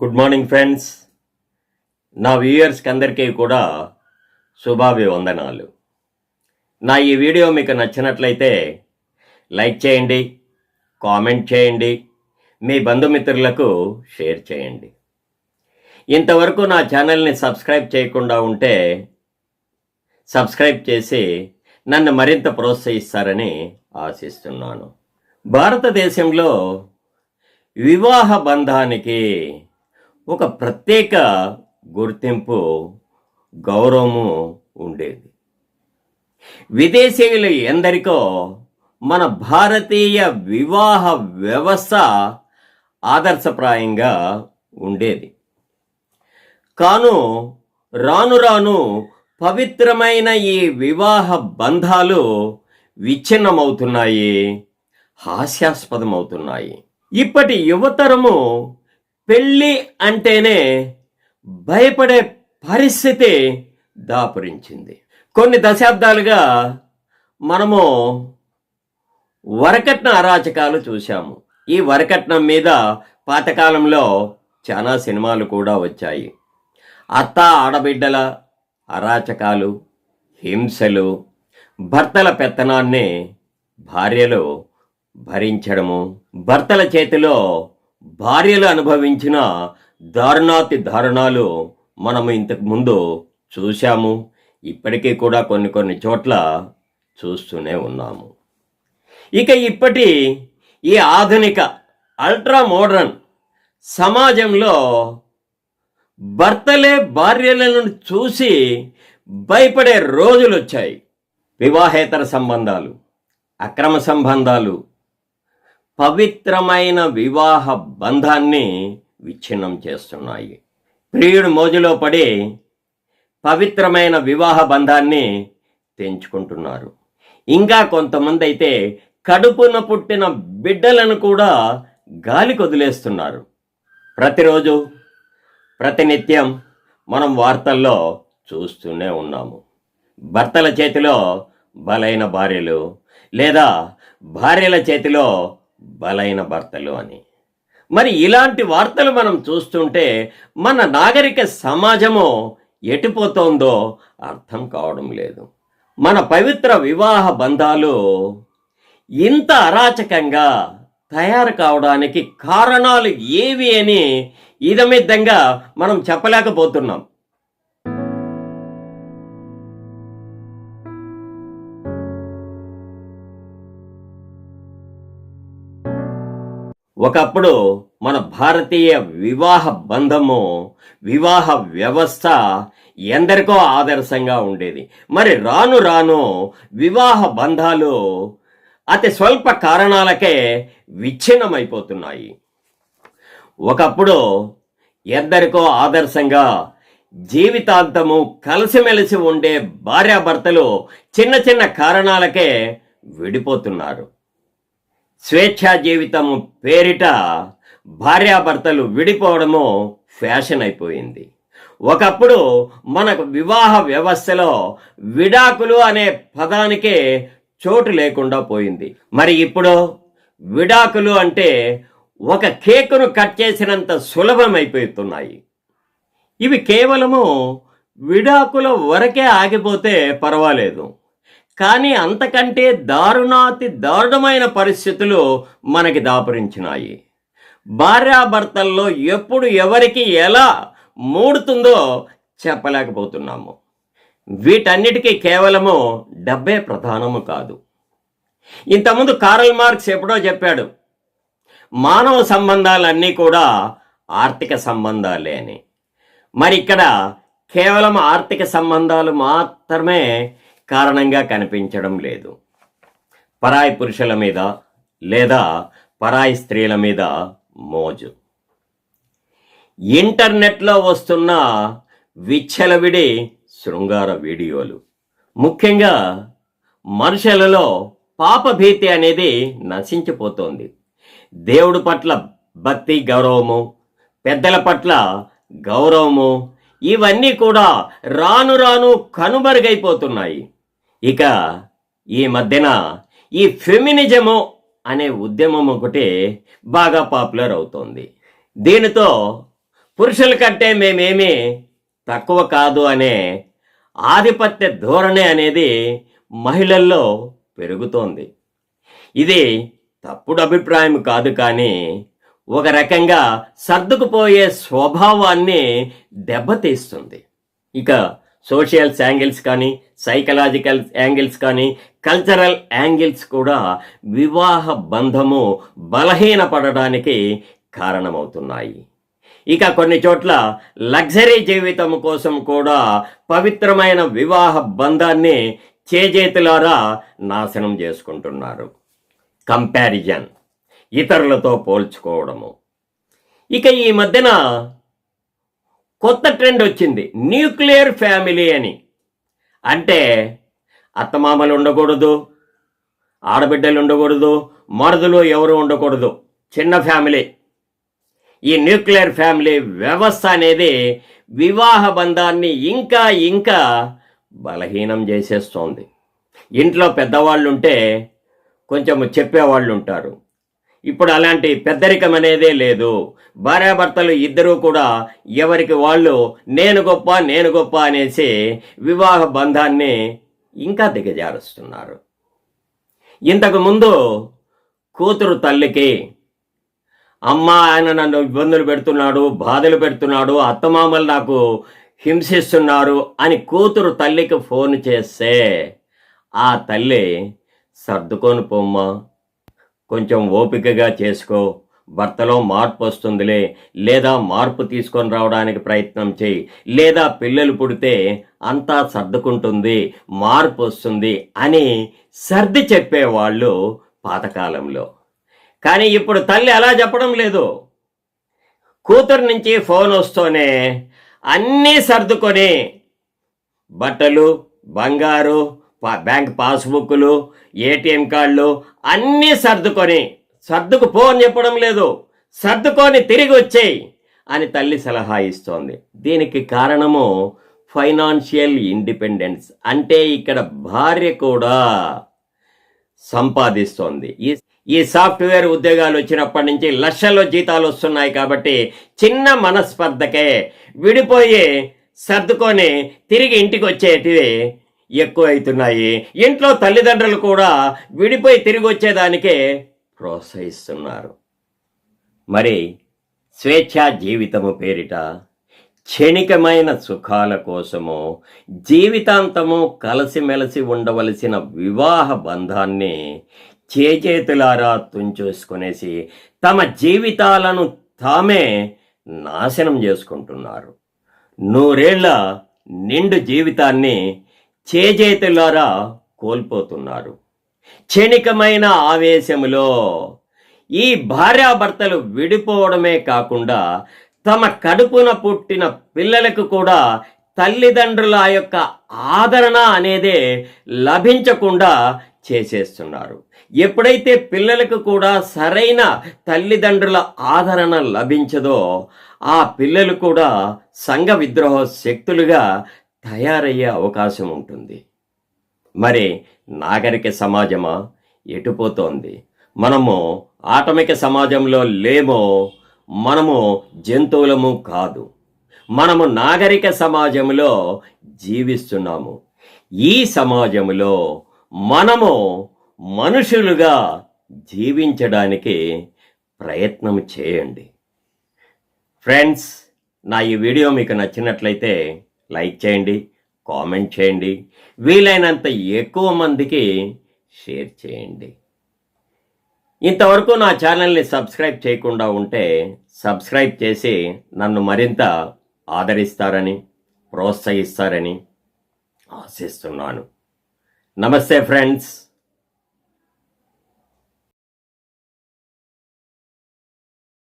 Good morning friends నా వ్యూయర్స్కి అందరికీ కూడా శుభాభివందనాలు. నా ఈ వీడియో మీకు నచ్చినట్లయితే లైక్ చేయండి కామెంట్ చేయండి మీ బంధుమిత్రులకు షేర్ చేయండి. ఇంతవరకు నా ఛానల్ని సబ్స్క్రైబ్ చేయకుండా ఉంటే సబ్స్క్రైబ్ చేసి నన్ను మరింత ప్రోత్సహిస్తారని ఆశిస్తున్నాను. భారతదేశంలో వివాహ బంధానికి ఒక ప్రత్యేక గుర్తింపు గౌరవము ఉండేది. విదేశీయులు ఎందరికో మన భారతీయ వివాహ వ్యవస్థ ఆదర్శప్రాయంగా ఉండేది. కాను రాను రాను పవిత్రమైన ఈ వివాహ బంధాలు విచ్ఛిన్నమవుతున్నాయి హాస్యాస్పదమవుతున్నాయి. ఇప్పటి యువతరము పెళ్ళి అంటేనే భయపడే పరిస్థితి దాపురించింది. కొన్ని దశాబ్దాలుగా మనము వరకట్న అరాచకాలు చూశాము. ఈ వరకట్నం మీద పాతకాలంలో చాలా సినిమాలు కూడా వచ్చాయి. అత్త ఆడబిడ్డల అరాచకాలు హింసలు భర్తల పెత్తనాన్ని భార్యలు భరించడము భర్తల చేతిలో భార్యలు అనుభవించిన దారుణాతి దారుణాలు మనము ఇంతకు ముందు చూశాము. ఇప్పటికీ కూడా కొన్ని కొన్ని చోట్ల చూస్తూనే ఉన్నాము. ఇక ఇప్పటి ఈ ఆధునిక అల్ట్రా మోడర్న్ సమాజంలో భర్తలే భార్యలను చూసి భయపడే రోజులు వచ్చాయి వివాహేతర సంబంధాలు అక్రమ సంబంధాలు పవిత్రమైన వివాహ బంధాన్ని విచ్ఛిన్నం చేస్తున్నాయి. ప్రియుడు మోజులో పడి పవిత్రమైన వివాహ బంధాన్ని తెంచుకుంటున్నారు. ఇంకా కొంతమంది అయితే కడుపున పుట్టిన బిడ్డలను కూడా గాలి కొదిలేస్తున్నారు. ప్రతిరోజు ప్రతినిత్యం మనం వార్తల్లో చూస్తూనే ఉన్నాము. భర్తల చేతిలో బలైన భార్యలు లేదా భార్యల చేతిలో బలైన భర్తలు అని. మరి ఇలాంటి వార్తలు మనం చూస్తుంటే మన నాగరిక సమాజము ఎటుపోతోందో అర్థం కావడం లేదు. మన పవిత్ర వివాహ బంధాలు ఇంత అరాచకంగా తయారు కావడానికి కారణాలు ఏవి అని ఇదమిద్దంగా మనం చెప్పలేకపోతున్నాం. ఒకప్పుడు మన భారతీయ వివాహ బంధము వివాహ వ్యవస్థ ఎందరికో ఆదర్శంగా ఉండేది. మరి రాను రాను వివాహ బంధాలు అతి స్వల్ప కారణాలకే విచ్ఛిన్నమైపోతున్నాయి. ఒకప్పుడు ఎందరికో ఆదర్శంగా జీవితాంతము కలిసిమెలిసి ఉండే భార్యాభర్తలు చిన్న చిన్న కారణాలకే విడిపోతున్నారు. స్వేచ్ఛా జీవితము పేరిట భార్యాభర్తలు విడిపోవడము ఫ్యాషన్ అయిపోయింది. ఒకప్పుడు మనకు వివాహ వ్యవస్థలో విడాకులు అనే పదానికే చోటు లేకుండా పోయింది. మరి ఇప్పుడు విడాకులు అంటే ఒక కేకును కట్ చేసినంత సులభమైపోతున్నాయి. ఇవి కేవలము విడాకుల వరకే ఆగిపోతే పర్వాలేదు. కానీ అంతకంటే దారుణాతి దారుణమైన పరిస్థితులు మనకి దాపురించినాయి. భార్యాభర్తల్లో ఎప్పుడు ఎవరికి ఎలా మూడుతుందో చెప్పలేకపోతున్నాము. వీటన్నిటికీ కేవలము డబ్బే ప్రధానము కాదు. ఇంతకుముందు కారల్ మార్క్స్ ఎప్పుడో చెప్పాడు మానవ సంబంధాలన్నీ కూడా ఆర్థిక సంబంధాలే అని. మరి ఇక్కడ కేవలం ఆర్థిక సంబంధాలు మాత్రమే కారణంగా కనిపించడం లేదు. పరాయి పురుషుల మీద లేదా పరాయి స్త్రీల మీద మోజు. ఇంటర్నెట్లో వస్తున్న విచ్చలవిడి శృంగార వీడియోలు. ముఖ్యంగా మనుషులలో పాపభీతి అనేది నశించిపోతోంది. దేవుడి పట్ల భక్తి గౌరవము పెద్దల పట్ల గౌరవము ఇవన్నీ కూడా రాను రాను కనుమరుగైపోతున్నాయి. ఇక ఈ మధ్యన ఈ ఫెమినిజము అనే ఉద్యమం ఒకటి బాగా పాపులర్ అవుతోంది. దీనితో పురుషుల కంటే మేమేమి తక్కువ కాదు అనే ఆధిపత్య ధోరణి అనేది మహిళల్లో పెరుగుతోంది. ఇది తప్పుడు అభిప్రాయం కాదు కానీ ఒక రకంగా సర్దుకుపోయే స్వభావాన్ని దెబ్బతీస్తుంది. ఇక సోషల్స్ యాంగిల్స్ కానీ సైకలాజికల్ యాంగిల్స్ కానీ కల్చరల్ యాంగిల్స్ కూడా వివాహ బంధము బలహీనపడడానికి కారణమవుతున్నాయి. ఇక కొన్ని చోట్ల లగ్జరీ జీవితం కోసం కూడా పవిత్రమైన వివాహ బంధాన్ని చేజేతులారా నాశనం చేసుకుంటున్నారు. కంపారిజన్ ఇతరులతో పోల్చుకోవడము. ఇక ఈ మధ్యన కొత్త ట్రెండ్ వచ్చింది. న్యూక్లియర్ ఫ్యామిలీ అని. అంటే అత్తమామలు ఉండకూడదు ఆడబిడ్డలు ఉండకూడదు మరదలు ఎవరు ఉండకూడదు. చిన్న ఫ్యామిలీ. ఈ న్యూక్లియర్ ఫ్యామిలీ వ్యవస్థ అనేది వివాహ బంధాన్ని ఇంకా ఇంకా బలహీనం చేసేస్తోంది. ఇంట్లో పెద్దవాళ్ళు ఉంటే కొంచెం చెప్పేవాళ్ళు ఉంటారు ఇప్పుడు అలాంటి పెద్దరికం అనేదే లేదు. భార్యాభర్తలు ఇద్దరూ కూడా ఎవరికి వాళ్ళు నేను గొప్ప నేను గొప్ప అనేసి వివాహ బంధాన్ని ఇంకా దిగజారుస్తున్నారు. ఇంతకుముందు కూతురు తల్లికి అమ్మ ఆయన నన్ను ఇబ్బందులు పెడుతున్నాడు బాధలు పెడుతున్నాడు అత్తమామలు నాకు హింసిస్తున్నారు అని కూతురు తల్లికి ఫోన్ చేస్తే ఆ తల్లి సర్దుకొని పోమ్మా కొంచెం ఓపికగా చేసుకో. భర్తలో మార్పు వస్తుందిలే. లేదా మార్పు తీసుకొని రావడానికి ప్రయత్నం చేయి. లేదా పిల్లలు పుడితే అంతా సర్దుకుంటుంది. మార్పు వస్తుంది అని సర్ది చెప్పేవాళ్ళు పాతకాలంలో. కానీ ఇప్పుడు తల్లి అలా చెప్పడం లేదు. కూతురు నుంచి ఫోన్ వస్తూనే అన్నీ సర్దుకొని బట్టలు బంగారు బ్యాంక్ పాస్బుక్లు ఏటీఎం కార్డులు అన్నీ సర్దుకొని సర్దుకు పో అని చెప్పడం లేదు. సర్దుకొని తిరిగి వచ్చేయి అని తల్లి సలహా ఇస్తోంది. దీనికి కారణము ఫైనాన్షియల్ ఇండిపెండెన్స్. అంటే ఇక్కడ భార్య కూడా సంపాదిస్తోంది. ఈ ఈ సాఫ్ట్వేర్ ఉద్యోగాలు వచ్చినప్పటి నుంచి లక్షల్లో జీతాలు వస్తున్నాయి కాబట్టి చిన్న మనస్పర్ధకే విడిపోయి సర్దుకొని తిరిగి ఇంటికి వచ్చేటివి ఎక్కువ అవుతున్నాయి ఇంట్లో తల్లిదండ్రులు కూడా విడిపోయి తిరిగి వచ్చేదానికే ప్రోత్సహిస్తున్నారు. మరి స్వేచ్ఛా జీవితము పేరిట క్షణికమైన సుఖాల కోసము జీవితాంతము కలిసిమెలిసి ఉండవలసిన వివాహ బంధాన్ని చేచేతులారా తుంచేసుకునేసి తమ జీవితాలను తామే నాశనం చేసుకుంటున్నారు. నూరేళ్ళ నిండు జీవితాన్ని చేజేతులారా కోల్పోతున్నారు. క్షణికమైన ఆవేశములో ఈ భార్యాభర్తలు విడిపోవడమే కాకుండా తమ కడుపున పుట్టిన పిల్లలకు కూడా తల్లిదండ్రుల యొక్క ఆదరణ అనేదే లభించకుండా చేసేస్తున్నారు. ఎప్పుడైతే పిల్లలకు కూడా సరైన తల్లిదండ్రుల ఆదరణ లభించదో ఆ పిల్లలు కూడా సంఘ విద్రోహ శక్తులుగా తయారయ్యే అవకాశం ఉంటుంది. మరి నాగరిక సమాజమా? ఎటుపోతోంది మనము ఆటమిక సమాజంలో లేమో మనము జంతువులము కాదు. మనము నాగరిక సమాజంలో జీవిస్తున్నాము. ఈ సమాజంలో మనము మనుషులుగా జీవించడానికి ప్రయత్నం చేయండి. ఫ్రెండ్స్ నా ఈ వీడియో మీకు నచ్చినట్లయితే లైక్ చేయండి కామెంట్ చేయండి. వీలైనంత ఎక్కువ మందికి షేర్ చేయండి. ఇంతవరకు నా ఛానల్ని సబ్స్క్రైబ్ చేయకుండా ఉంటే సబ్స్క్రైబ్ చేసి నన్ను మరింత ఆదరిస్తారని ప్రోత్సహిస్తారని ఆశిస్తున్నాను. నమస్తే ఫ్రెండ్స్.